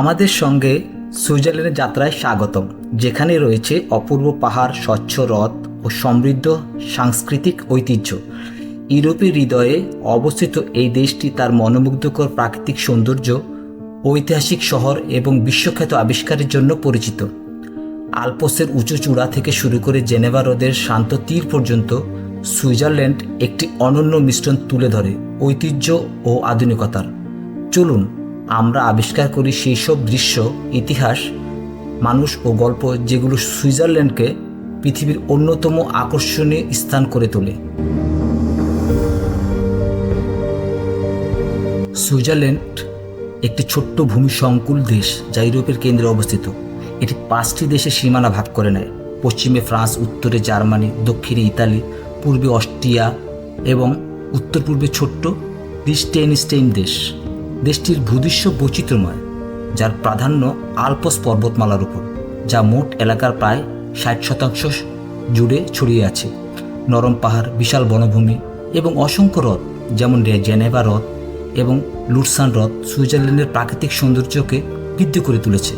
আমাদের সঙ্গে সুইজারল্যান্ডের যাত্রায় স্বাগতম, যেখানে রয়েছে অপূর্ব পাহাড়, স্বচ্ছ হ্রদ ও সমৃদ্ধ সাংস্কৃতিক ঐতিহ্য। ইউরোপের হৃদয়ে অবস্থিত এই দেশটি তার মনোমুগ্ধকর প্রাকৃতিক সৌন্দর্য, ঐতিহাসিক শহর এবং বিশ্বখ্যাত আবিষ্কারের জন্য পরিচিত। আলপসের উঁচু চূড়া থেকে শুরু করে জেনেভা হ্রদের শান্ত তীর পর্যন্ত সুইজারল্যান্ড একটি অনন্য মিশ্রণ তুলে ধরে, ঐতিহ্য ও আধুনিকতার। চলুন আমরা আবিষ্কার করি সেই সব দৃশ্য, ইতিহাস, মানুষ ও গল্প যেগুলো সুইজারল্যান্ডকে পৃথিবীর অন্যতম আকর্ষণীয় স্থান করে তোলে। সুইজারল্যান্ড একটি ছোট্ট ভূমি সংকুল দেশ যা ইউরোপের কেন্দ্রে অবস্থিত। এটি পাঁচটি দেশে সীমানা ভাগ করে নেয়। পশ্চিমে ফ্রান্স, উত্তরে জার্মানি, দক্ষিণে ইতালি, পূর্বে অস্ট্রিয়া এবং উত্তর পূর্বে ছোট্ট লিস্টেনস্টেইন দেশ। দেশটির ভূদৃশ্য বৈচিত্র্যময়, যার প্রাধান্য আলপস পর্বতমালার উপর, যা মোট এলাকার প্রায় ষাট শতাংশ জুড়ে ছড়িয়ে আছে। নরম পাহাড়, বিশাল বনভূমি এবং অসংখ্য হ্রদ, যেমন জেনেভা হ্রদ এবং লুটসান হ্রদ, সুইজারল্যান্ডের প্রাকৃতিক সৌন্দর্যকে বৃদ্ধি করে তুলেছে।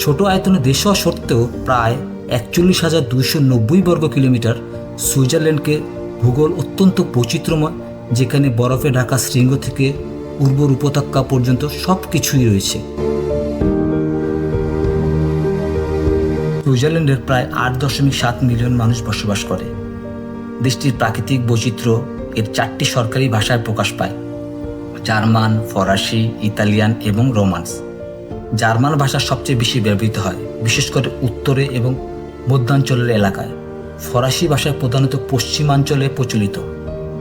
ছোট আয়তনে দেশ হওয়া সত্ত্বেও প্রায় একচল্লিশ হাজার দুইশো নব্বই বর্গ কিলোমিটার সুইজারল্যান্ডকে ভূগোল অত্যন্ত বৈচিত্র্যময়, যেখানে বরফে ঢাকা শৃঙ্গ থেকে উর্বর উপত্যকা পর্যন্ত সব কিছুই রয়েছে। সুইজারল্যান্ডের প্রায় আট দশমিক সাত মিলিয়ন মানুষ বসবাস করে। দেশটির প্রাকৃতিক বৈচিত্র্য এর চারটি সরকারি ভাষায় প্রকাশ পায়। জার্মান, ফরাসি, ইতালিয়ান এবং রোমান্স। জার্মান ভাষা সবচেয়ে বেশি ব্যবহৃত হয়, বিশেষ করে উত্তরে এবং মধ্যাঞ্চলের এলাকায়। ফরাসি ভাষা প্রধানত পশ্চিমাঞ্চলে প্রচলিত,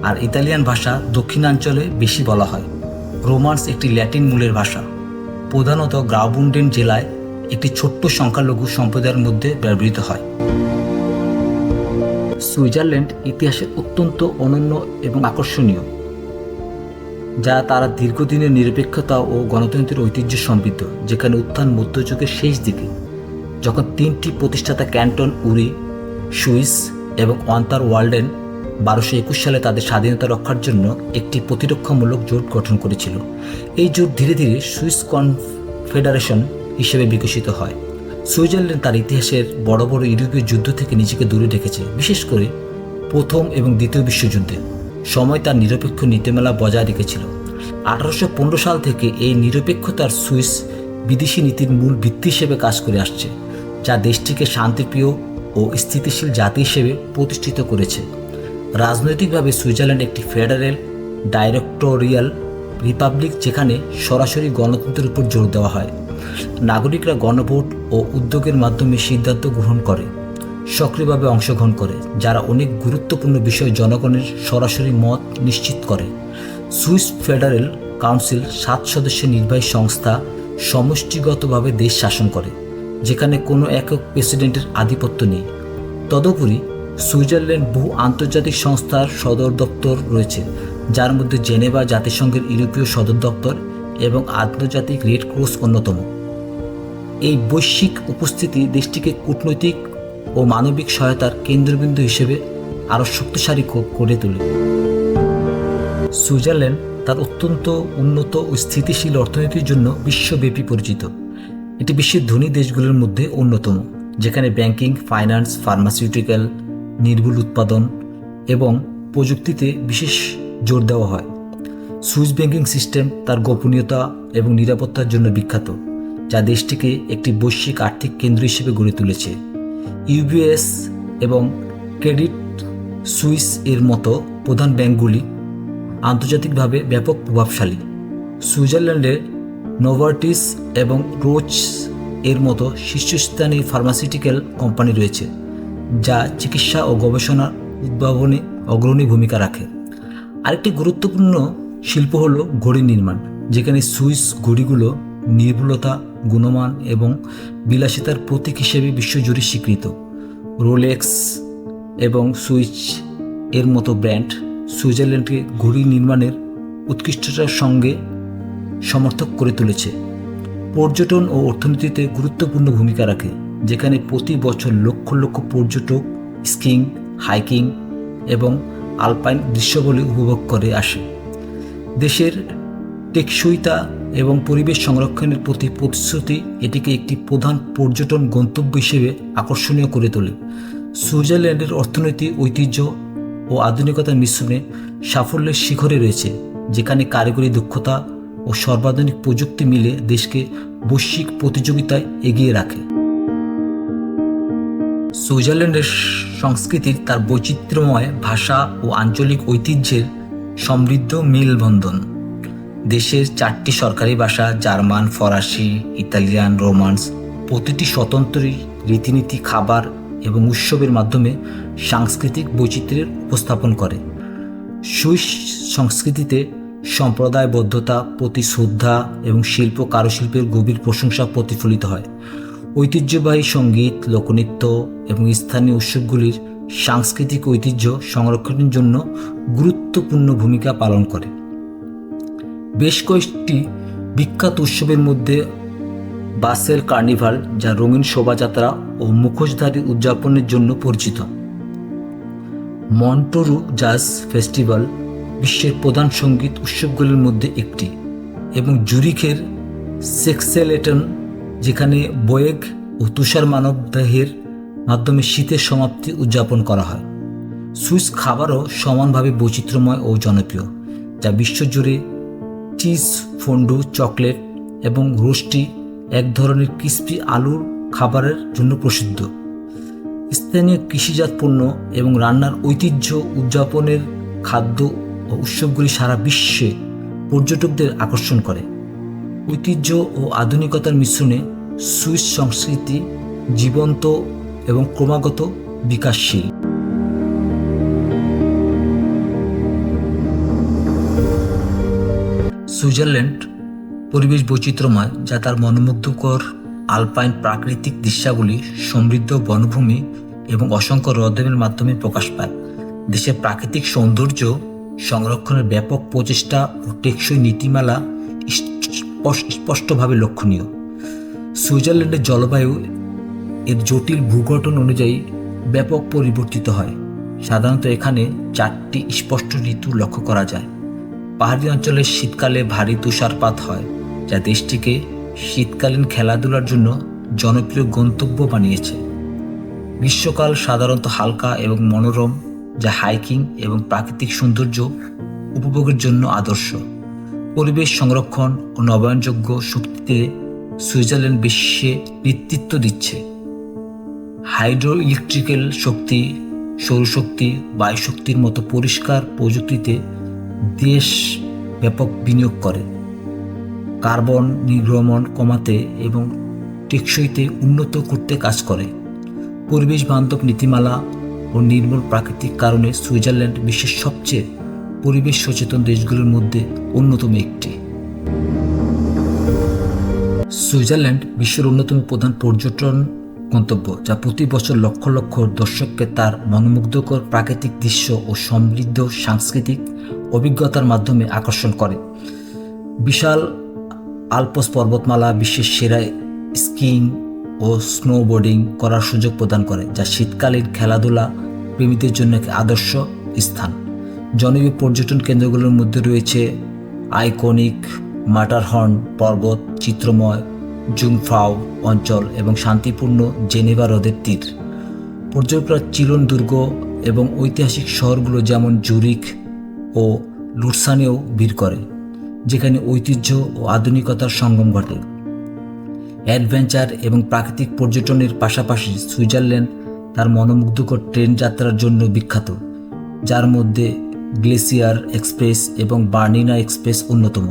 আর ইতালিয়ান ভাষা দক্ষিণাঞ্চলে বেশি বলা হয়। রোমান্স একটি ল্যাটিন মূলের ভাষা। প্রধানত গ্রাউবুন্ডেন জেলায় একটি ছোট্ট সংখ্যালঘু সম্প্রদায়ের মধ্যে ব্যবহৃত হয়। সুইজারল্যান্ড ইতিহাসে অত্যন্ত অনন্য এবং আকর্ষণীয়, যা তারা দীর্ঘদিনের নিরপেক্ষতা ও গণতন্ত্রের ঐতিহ্য সমৃদ্ধ, যেখানে উত্থান মধ্যযুগের শেষ দিকে, যখন তিনটি প্রতিষ্ঠাতা ক্যান্টন, উরি, সুইস এবং অন্তার ওয়ার্ল্ডেন বারোশো একুশ সালে তাদের স্বাধীনতা রক্ষার জন্য একটি প্রতিরক্ষামূলক জোট গঠন করেছিল। এই জোট ধীরে ধীরে সুইস কনফেডারেশন হিসেবে বিকশিত হয়। সুইজারল্যান্ড তার ইতিহাসের বড় বড় ইউরোপীয় যুদ্ধ থেকে নিজেকে দূরে রেখেছে, বিশেষ করে প্রথম এবং দ্বিতীয় বিশ্বযুদ্ধে। সময় তার নিরপেক্ষ নীতিমালা বজায় রেখেছিল। আঠারোশো পনেরো সাল থেকে এই নিরপেক্ষতার সুইস বিদেশি নীতির মূল ভিত্তি হিসেবে কাজ করে আসছে, যা দেশটিকে শান্তিপ্রিয় ও স্থিতিশীল জাতি হিসেবে প্রতিষ্ঠিত করেছে। রাজনৈতিকভাবে সুইজারল্যান্ড একটি ফেডারেল ডাইরেক্টোরিয়াল রিপাবলিক যেখানে সরাসরি গণতন্ত্রের উপর জোর দেওয়া হয়। নাগরিকরা গণভোট ও উদ্যোগের মাধ্যমে সিদ্ধান্ত গ্রহণ করে, সক্রিয়ভাবে অংশগ্রহণ করে, যারা অনেক গুরুত্বপূর্ণ বিষয় জনগণের সরাসরি মত নিশ্চিত করে। সুইস ফেডারেল কাউন্সিল সাত সদস্যের নির্বাহী সংস্থা সমষ্টিগতভাবে দেশ শাসন করে, যেখানে কোনো একক প্রেসিডেন্টের আধিপত্য নেই। তদুপরি সুইজারল্যান্ড বহু আন্তর্জাতিক সংস্থার সদর দপ্তর রয়েছে, যার মধ্যে জেনেভা জাতিসংঘের ইউরোপীয় সদর দপ্তর এবং আন্তর্জাতিক রেড ক্রস অন্যতম। এই বৈশ্বিক উপস্থিতি দেশটিকে কূটনৈতিক ও মানবিক সহায়তার কেন্দ্রবিন্দু হিসেবে আরও শক্তিশালী করে তোলে। সুইজারল্যান্ড তার অত্যন্ত উন্নত ও স্থিতিশীল অর্থনীতির জন্য বিশ্বব্যাপী পরিচিত। এটি বিশ্বের ধনী দেশগুলোর মধ্যে অন্যতম, যেখানে ব্যাংকিং ফাইন্যান্স ফার্মাসিউটিক্যাল নির্ভুল উৎপাদন এবং প্রযুক্তিতে বিশেষ জোর দেওয়া হয়। সুইস ব্যাংকিং সিস্টেম তার গোপনীয়তা এবং নিরাপত্তার জন্য বিখ্যাত, যা দেশটিকে একটি বৈশ্বিক আর্থিক কেন্দ্র হিসেবে গড়ে তুলেছে। ইউবিএস এবং ক্রেডিট সুইস এর মতো প্রধান ব্যাংকগুলি আন্তর্জাতিকভাবে ব্যাপক প্রভাবশালী। সুইজারল্যান্ডে নোভার্টিস এবং রোচ এর মতো শীর্ষস্থানীয় ফার্মাসিউটিক্যাল কোম্পানি রয়েছে। যা চিকিৎসা ও গবেষণা উদ্ভাবনে অগ্রণী ভূমিকা রাখে। আরেকটি গুরুত্বপূর্ণ শিল্প হল ঘড়ি নির্মাণ, যেখানে সুইস ঘড়িগুলো নির্ভুলতা, গুণমান এবং বিলাসিতার প্রতীক হিসেবে বিশ্বজুড়ে স্বীকৃত। রোলেক্স এবং সুইচ এর মতো ব্র্যান্ড সুইজারল্যান্ডকে ঘড়ি নির্মাণের উৎকৃষ্টতার সঙ্গে সমর্থক করে তুলেছে। পর্যটন ও অর্থনীতিতে গুরুত্বপূর্ণ ভূমিকা রাখে। যেখানে প্রতি বছর লক্ষ লক্ষ পর্যটক স্কিং হাইকিং এবং আলপাইন দৃশ্যগুলি উপভোগ করে আসে। দেশের টেকসইতা এবং পরিবেশ সংরক্ষণের প্রতি প্রতিশ্রুতি এটিকে একটি প্রধান পর্যটন গন্তব্য হিসেবে আকর্ষণীয় করে তোলে। সুইজারল্যান্ডের অর্থনীতি ঐতিহ্য ও আধুনিকতার মিশ্রণে সাফল্যের শিখরে রয়েছে, যেখানে কারিগরি দক্ষতা ও সর্বাধুনিক প্রযুক্তি মিলে দেশকে বৈশ্বিক প্রতিযোগিতায় এগিয়ে রাখে। সুইজারল্যান্ডের সংস্কৃতির তার বৈচিত্র্যময় ভাষা ও আঞ্চলিক ঐতিহ্যের সমৃদ্ধ মেলবন্ধন। দেশের চারটি সরকারি ভাষা জার্মান, ফরাসি, ইতালিয়ান, রোমান্স প্রতিটি স্বতন্ত্রই রীতিনীতি, খাবার এবং উৎসবের মাধ্যমে সাংস্কৃতিক বৈচিত্র্যের উপস্থাপন করে। সুইস সংস্কৃতিতে সম্প্রদায়বদ্ধতা প্রতি শ্রদ্ধা এবং শিল্প কারুশিল্পের গভীর প্রশংসা প্রতিফলিত হয়। ঐতিহ্যবাহী সংগীত, লোকনৃত্য এবং স্থানীয় উৎসবগুলির সাংস্কৃতিক ঐতিহ্য সংরক্ষণের জন্য গুরুত্বপূর্ণ ভূমিকা পালন করে। বেশ কয়েকটি বিখ্যাত উৎসবের মধ্যে বাসেল কার্নিভাল, যা রঙিন শোভাযাত্রা ও মুখোশধারী উদযাপনের জন্য পরিচিত। মন্টোরু জাজ ফেস্টিভ্যাল বিশ্বের প্রধান সংগীত উৎসবগুলির মধ্যে একটি এবং জুরিখের সেক্সেলেটন যেখানে বয়েগ ও তুষার মানবদেহের মাধ্যমে শীতের সমাপ্তি উদযাপন করা হয়। সুইস খাবারও সমানভাবে বৈচিত্র্যময় ও জনপ্রিয়, যা বিশ্বজুড়ে চিজ, ফন্ডু, চকলেট এবং রোস্টি এক ধরনের ক্রিস্পি আলুর খাবারের জন্য প্রসিদ্ধ। স্থানীয় কৃষিজাত পণ্য এবং রান্নার ঐতিহ্য উদযাপনের খাদ্য ও উৎসবগুলি সারা বিশ্বে পর্যটকদের আকর্ষণ করে। ঐতিহ্য ও আধুনিকতার মিশ্রণে সুইস সংস্কৃতি জীবন্ত এবং ক্রমাগত বিকাশশীল। সুইজারল্যান্ড পরিবেশ বৈচিত্র্যময়, যা তার মনোমুগ্ধকর আলপাইন প্রাকৃতিক দৃশ্যাবলী, সমৃদ্ধ বনভূমি এবং অসংখ্য হ্রদের মাধ্যমে প্রকাশ পায়। দেশের প্রাকৃতিক সৌন্দর্য সংরক্ষণের ব্যাপক প্রচেষ্টা ও টেকসই নীতিমালা স্পষ্টভাবে লক্ষণীয়। সুইজারল্যান্ডের জলবায়ু এর জটিল ভূগঠন অনুযায়ী ব্যাপক পরিবর্তিত হয়। সাধারণত এখানে চারটি স্পষ্ট ঋতু লক্ষ্য করা যায়। পাহাড়ি অঞ্চলে শীতকালে ভারী তুষারপাত হয়, যা দেশটিকে শীতকালীন খেলাধুলার জন্য জনপ্রিয় গন্তব্য বানিয়েছে। গ্রীষ্মকাল সাধারণত হালকা এবং মনোরম, যা হাইকিং এবং প্রাকৃতিক সৌন্দর্য উপভোগের জন্য আদর্শ। পরিবেশ সংরক্ষণ ও নবায়নযোগ্য শক্তিতে সুইজারল্যান্ড বিশ্বে নেতৃত্ব দিচ্ছে। হাইড্রো ইলেকট্রিক্যাল শক্তি, সৌরশক্তি, বায়ুশক্তির মতো পরিষ্কার প্রযুক্তিতে দেশ ব্যাপক বিনিয়োগ করে। কার্বন নির্গমন কমাতে এবং টেকসইতে উন্নত করতে কাজ করে। পরিবেশ বান্ধব নীতিমালা ও নির্মল প্রাকৃতিক কারণে সুইজারল্যান্ড বিশ্বের সবচেয়ে পরিবেশ সচেতন দেশগুলোর মধ্যে অন্যতম একটি। সুইজারল্যান্ড বিশ্বের অন্যতম প্রধান পর্যটন গন্তব্য, যা প্রতি বছর লক্ষ লক্ষ দর্শককে তার মনোমুগ্ধকর প্রাকৃতিক দৃশ্য ও সমৃদ্ধ সাংস্কৃতিক অভিজ্ঞতার মাধ্যমে আকর্ষণ করে। বিশাল আলপস পর্বতমালা বিশ্বের সেরা স্কিইং ও স্নোবোর্ডিং করার সুযোগ প্রদান করে, যা শীতকালীন খেলাধুলা প্রেমীদের জন্য এক আদর্শ স্থান। জনপ্রিয় পর্যটন কেন্দ্রগুলোর মধ্যে রয়েছে আইকনিক, মাটারহর্ন, পর্বত, চিত্রময়, জুংফাও অঞ্চল এবং শান্তিপূর্ণ জেনেভা হ্রদের তীর। পর্যটকরা চিলন দুর্গ এবং ঐতিহাসিক শহরগুলো যেমন জুরিক ও লুটসানেও ভিড় করে, যেখানে ঐতিহ্য ও আধুনিকতার সঙ্গম ঘটে। অ্যাডভেঞ্চার এবং প্রাকৃতিক পর্যটনের পাশাপাশি সুইজারল্যান্ড তার মনোমুগ্ধকর ট্রেন যাত্রার জন্য বিখ্যাত, যার মধ্যে গ্লেসিয়ার এক্সপ্রেস এবং বার্নিনা এক্সপ্রেস অন্যতম,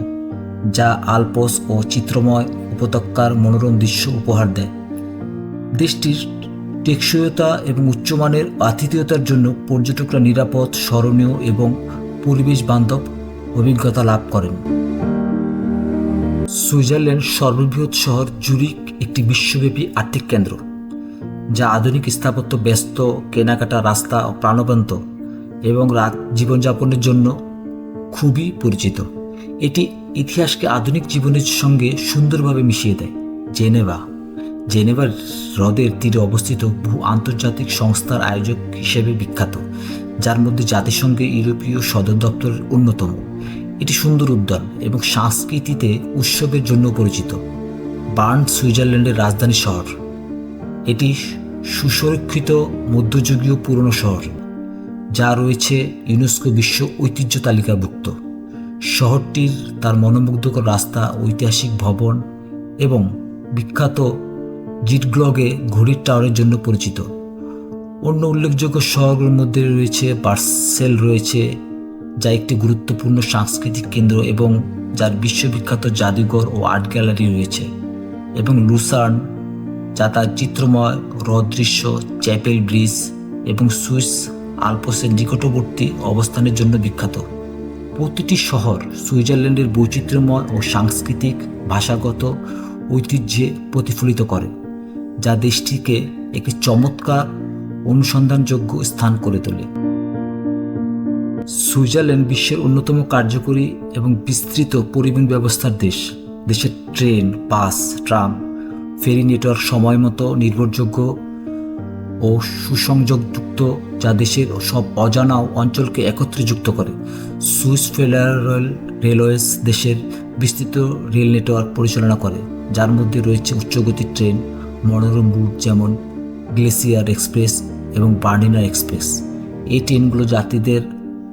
যা আলপস ও চিত্রময় উপত্যকার মনোরম দৃশ্য উপহার দেয়। দেশটির টেকসইতা এবং উচ্চমানের আতিথেয়তার জন্য পর্যটকরা নিরাপদ, স্মরণীয় এবং পরিবেশ বান্ধব অভিজ্ঞতা লাভ করেন। সুইজারল্যান্ড সর্ববৃহৎ শহর জুরিক একটি বিশ্বব্যাপী আর্থিক কেন্দ্র, যা আধুনিক স্থাপত্য, ব্যস্ত কেনাকাটা রাস্তা ও প্রাণবন্ত এবং রাত জীবনযাপনের জন্য খুবই পরিচিত। এটি ইতিহাসকে আধুনিক জীবনের সঙ্গে সুন্দরভাবে মিশিয়ে দেয়। জেনেভা। জেনেভার হ্রদের তীরে অবস্থিত বহু আন্তর্জাতিক সংস্থার আয়োজক হিসেবে বিখ্যাত, যার মধ্যে জাতিসংঘের ইউরোপীয় সদর দপ্তর অন্যতম। এটি সুন্দর উদ্যান এবং সংস্কৃতিতে উৎসবের জন্য পরিচিত। বার্ন, সুইজারল্যান্ডের রাজধানী শহর। এটি সুসুরক্ষিত, মধ্যযুগীয় পুরনো শহর। যা রয়েছে ইউনেস্কো বিশ্ব ঐতিহ্য তালিকাভুক্ত। শহরটির তার মনোমুগ্ধকর রাস্তা, ঐতিহাসিক ভবন এবং বিখ্যাত জিটগ্লগে ঘড়ির টাওয়ারের জন্য পরিচিত। অন্য উল্লেখযোগ্য শহরগুলোর মধ্যে রয়েছে বার্সেল রয়েছে, যা একটি গুরুত্বপূর্ণ সাংস্কৃতিক কেন্দ্র এবং যার বিশ্ববিখ্যাত জাদুঘর ও আর্ট গ্যালারি রয়েছে এবং লুসার্ন, যা তার চিত্রময় হ্রদ দৃশ্য চ্যাপেল ব্রিজ এবং সুইস আলপসের নিকটবর্তী অবস্থানের জন্য বিখ্যাত। প্রতিটি শহর সুইজারল্যান্ডের বৈচিত্র্যময় ও সাংস্কৃতিক, ভাষাগত ঐতিহ্যে প্রতিফলিত করে, যা দেশটিকে একটি চমৎকার অনুসন্ধানযোগ্য স্থান করে তোলে। সুইজারল্যান্ড বিশ্বের অন্যতম কার্যকরী এবং বিস্তৃত পরিবহন ব্যবস্থার দেশ। দেশের train, bus, tram, ferry network সময় মতো নির্ভরযোগ্য ও সুসংযোগযুক্ত যা দেশের সব অজানা অঞ্চলকে একত্রে যুক্ত করে। সুইস ফেডারেল রেলওয়েজ দেশের বিস্তৃত রেল নেটওয়ার্ক পরিচালনা করে, যার মধ্যে রয়েছে উচ্চগতির ট্রেন, মনোরম রুট যেমন গ্লেসিয়ার এক্সপ্রেস এবং বার্নিনার এক্সপ্রেস। এই ট্রেনগুলো যাত্রীদের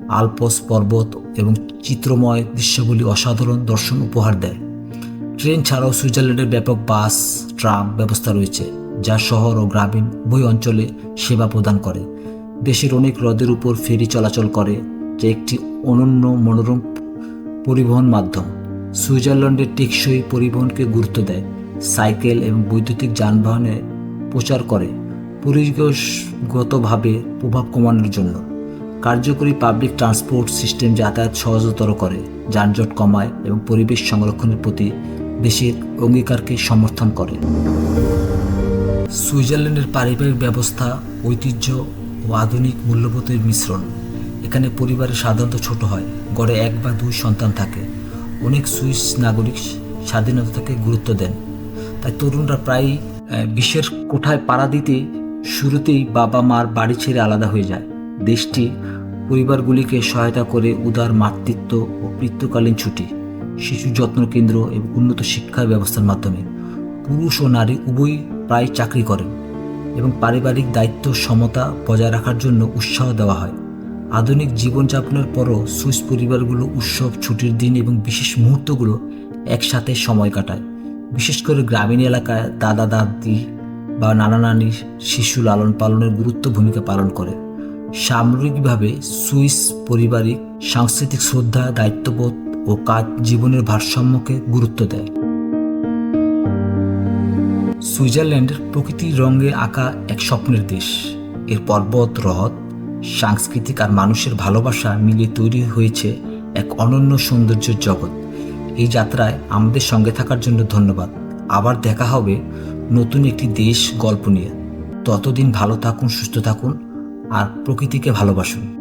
আলপস পর্বত এবং চিত্রময় দৃশ্যগুলি অসাধারণ দর্শন উপহার দেয়। ট্রেন ছাড়াও সুইজারল্যান্ডের ব্যাপক বাস, ট্রাম ব্যবস্থা রয়েছে। যা শহর ও গ্রামীণ উভয় অঞ্চলে সেবা প্রদান করে। দেশের অনেক হ্রদের উপর ফেরি চলাচল করে, যা একটি অনন্য মনোরম পরিবহন মাধ্যম। সুইজারল্যান্ডের টেকসই পরিবহনকে গুরুত্ব দেয়, সাইকেল এবং বৈদ্যুতিক যানবাহনে প্রচার করে, পরিবেশগতভাবে প্রভাব কমানোর জন্য। কার্যকরী পাবলিক ট্রান্সপোর্ট সিস্টেম যাতায়াত সহজতর করে, যানজট কমায় এবং পরিবেশ সংরক্ষণের প্রতি দেশের অঙ্গীকারকে সমর্থন করে। সুইজারল্যান্ডের পারিবারিক ব্যবস্থা, ঐতিহ্য ও আধুনিক মূল্যবোধের মিশ্রণ। এখানে পরিবারে সাধারণত ছোট হয়, গড়ে এক বা দুই সন্তান থাকে। অনেক সুইস নাগরিক স্বাধীনতাকে গুরুত্ব দেন। তাই তরুণরা প্রায়ই বিশ্বের কোঠায় পাড়া দিতে শুরুতেই বাবা মার বাড়ি ছেড়ে আলাদা হয়ে যায়। দেশটি পরিবারগুলিকে সহায়তা করে উদার মাতৃত্ব ও মৃত্যুকালীন ছুটি, শিশু যত্ন কেন্দ্র এবং উন্নত শিক্ষা ব্যবস্থার মাধ্যমে। পুরুষ ও নারী উভয়ই প্রায় চাকরি করেন এবং পারিবারিক দায়িত্ব, সমতা বজায় রাখার জন্য উৎসাহ দেওয়া হয়। আধুনিক জীবনযাপনের পরও সুইস পরিবারগুলো উৎসব, ছুটির দিন এবং বিশেষ মুহূর্তগুলো একসাথে সময় কাটায়। বিশেষ করে গ্রামীণ এলাকায় দাদা, দাদি বা নানা নানির শিশু লালন পালনের গুরুত্ব ভূমিকা পালন করে। সামগ্রিকভাবে সুইস পারিবারিক সাংস্কৃতিক শ্রদ্ধা, দায়িত্ববোধ ও কাজ জীবনের ভারসাম্যকে গুরুত্ব দেয়। সুইজারল্যান্ড প্রকৃতির রঙে আঁকা এক স্বপ্নের দেশ। এর পর্বত, হ্রদ, সাংস্কৃতিক আর মানুষের ভালোবাসা মিলিয়ে তৈরি হয়েছে এক অনন্য সৌন্দর্যের জগৎ। এই যাত্রায় আমাদের সঙ্গে থাকার জন্য ধন্যবাদ। আবার দেখা হবে নতুন একটি দেশ গল্প নিয়ে। ততদিন ভালো থাকুন, সুস্থ থাকুন আর প্রকৃতিকে ভালোবাসুন।